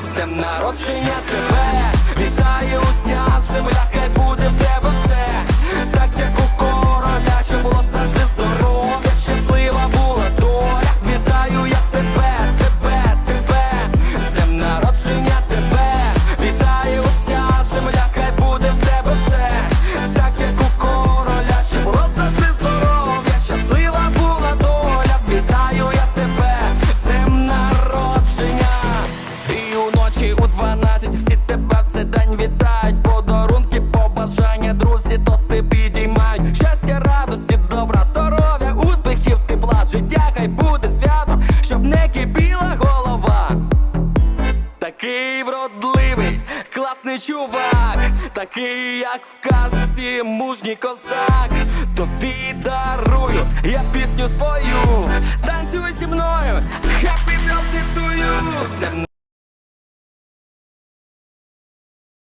з днем народження тебе. Вітаю день Подарунки, побажання, друзі, тости підіймають Щастя, радості, добра, здоров'я, успіхів, тепла, життя, хай буде свято, щоб не кипіла голова Такий вродливий, класний чувак, такий, як в казці, мужній козак. Тобі дарую я пісню свою. Танцюй зі мною, happy birthday